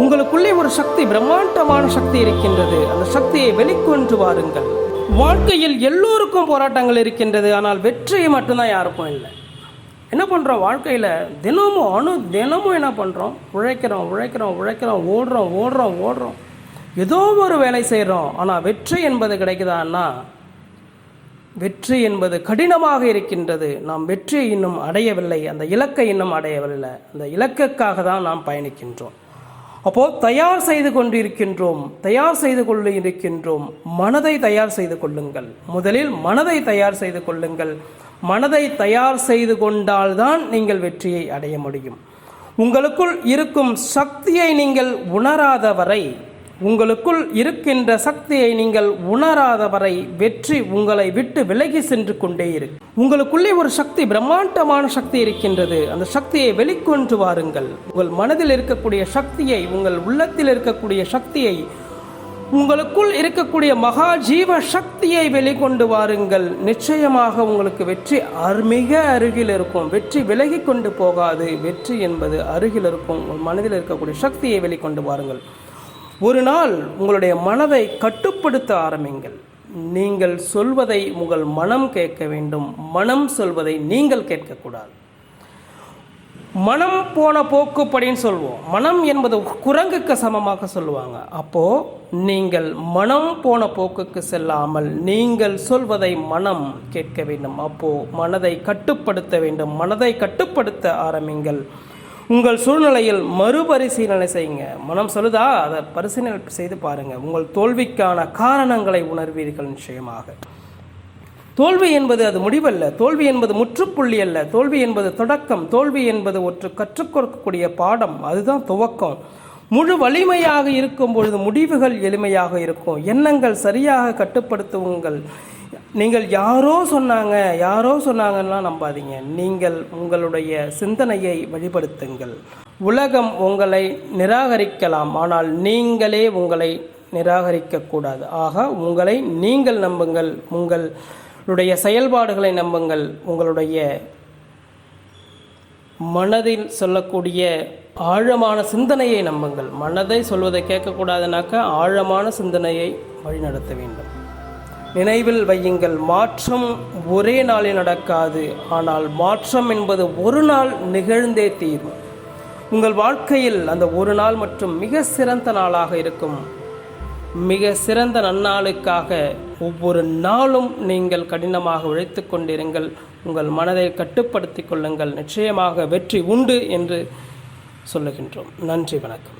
உங்களுக்குள்ளே ஒரு சக்தி பிரம்மாண்டமான சக்தி இருக்கின்றது. அந்த சக்தியை வெளிக்கொண்டு வாருங்கள். வாழ்க்கையில் எல்லோருக்கும் போராட்டங்கள் இருக்கின்றது. ஆனால் வெற்றியை மட்டும்தான் யாருக்கும் இல்லை. என்ன பண்ணுறோம் வாழ்க்கையில்? தினமும் அணு தினமும் என்ன பண்ணுறோம் உழைக்கிறோம் உழைக்கிறோம் உழைக்கிறோம் ஓடுறோம் ஓடுறோம் ஓடுறோம். ஏதோ ஒரு வேலை செய்கிறோம் ஆனால் வெற்றி என்பது கிடைக்குதான்னா வெற்றி என்பது கடினமாக இருக்கின்றது. நாம் வெற்றியை இன்னும் அடையவில்லை. அந்த இலக்கை இன்னும் அடையவில்லை. அந்த இலக்குக்காக தான் நாம் பயணிக்கின்றோம். அப்போது தயார் செய்து கொண்டு இருக்கின்றோம் தயார் செய்து கொள்ள இருக்கின்றோம். மனதை தயார் செய்து கொள்ளுங்கள். முதலில் மனதை தயார் செய்து கொள்ளுங்கள். மனதை தயார் செய்து கொண்டால்தான் நீங்கள் வெற்றியை அடைய முடியும். உங்களுக்குள் இருக்கும் சக்தியை நீங்கள் உணராத வரை உங்களுக்குள் இருக்கின்ற சக்தியை நீங்கள் உணராத வரை வெற்றி உங்களை விட்டு விலகி சென்று கொண்டே இருக்கு. உங்களுக்குள்ளே ஒரு சக்தி பிரம்மாண்டமான சக்தி இருக்கின்றது. அந்த சக்தியை வெளிக்கொண்டு வாருங்கள். உங்கள் மனதில் இருக்கக்கூடிய சக்தியை உங்கள் உள்ளத்தில் இருக்கக்கூடிய சக்தியை உங்களுக்குள் இருக்கக்கூடிய மகா ஜீவ சக்தியை வெளிக்கொண்டு வாருங்கள். நிச்சயமாக உங்களுக்கு வெற்றி அரு- மிக அருகில் இருக்கும். வெற்றி விலகி கொண்டு போகாது. வெற்றி என்பது அருகில் இருக்கும். உங்கள் மனதில் இருக்கக்கூடிய சக்தியை வெளிக்கொண்டு வாருங்கள். ஒரு நாள் உங்களுடைய மனதை கட்டுப்படுத்த ஆரம்பிங்கள். நீங்கள் சொல்வதை உங்கள் மனம் கேட்க வேண்டும். மனம் சொல்வதை நீங்கள் கேட்கக்கூடாது. மனம் போன போக்குப்படின்னு சொல்லுவோம் மனம் என்பது குரங்குக்கு சமமாக சொல்லுவாங்க. அப்போ நீங்கள் மனம் போன போக்குக்கு செல்லாமல் நீங்கள் சொல்வதை மனம் கேட்க வேண்டும். அப்போ மனதை கட்டுப்படுத்த வேண்டும். மனதை கட்டுப்படுத்த ஆரம்பிங்கள். உங்கள் சூழ்நிலையில் மறுபரிசீலனை செய்யுங்க. மனம் சொல்லுதா? அதை பரிசீலனை செய்து பாருங்க. உங்கள் தோல்விக்கான காரணங்களை உணர்வீர்கள் நிச்சயமாக. தோல்வி என்பது அது முடிவல்ல. தோல்வி என்பது முற்றுப்புள்ளி அல்ல. தோல்வி என்பது தொடக்கம். தோல்வி என்பது ஒற்று கற்றுக் கொடுக்கக்கூடிய பாடம். அதுதான் துவக்கம். முழு வலிமையாக இருக்கும் பொழுது முடிவுகள் எளிமையாக இருக்கும். எண்ணங்கள் சரியாக கட்டுப்படுத்துவுங்கள் நீங்கள் யாரோ சொன்னாங்க யாரோ சொன்னாங்கன்னா நம்பாதீங்க. நீங்கள் உங்களுடைய சிந்தனையை வழிபடுத்துங்கள் உலகம் உங்களை நிராகரிக்கலாம் ஆனால் நீங்களே உங்களை நிராகரிக்கக்கூடாது. ஆக உங்களை நீங்கள் நம்புங்கள் உங்களுடைய செயல்பாடுகளை நம்புங்கள். உங்களுடைய மனதில் சொல்லக்கூடிய ஆழமான சிந்தனையை நம்புங்கள். மனதை சொல்வதை கேட்கக்கூடாதுனாக்க ஆழமான சிந்தனையை வழிநடத்த வேண்டும். நினைவில் வையுங்கள். மாற்றம் ஒரே நாளில் நடக்காது. ஆனால் மாற்றம் என்பது ஒரு நாள் நிகழ்ந்தே தீரும். உங்கள் வாழ்க்கையில் அந்த ஒரு நாள் மற்றும் மிக சிறந்த நாளாக இருக்கும். மிக சிறந்த நன்னாளுக்காக ஒவ்வொரு நாளும் நீங்கள் கடினமாக உழைத்து கொண்டிருங்கள். உங்கள் மனதை கட்டுப்படுத்தி கொள்ளுங்கள். நிச்சயமாக வெற்றி உண்டு என்று சொல்லுகின்றோம். நன்றி வணக்கம்.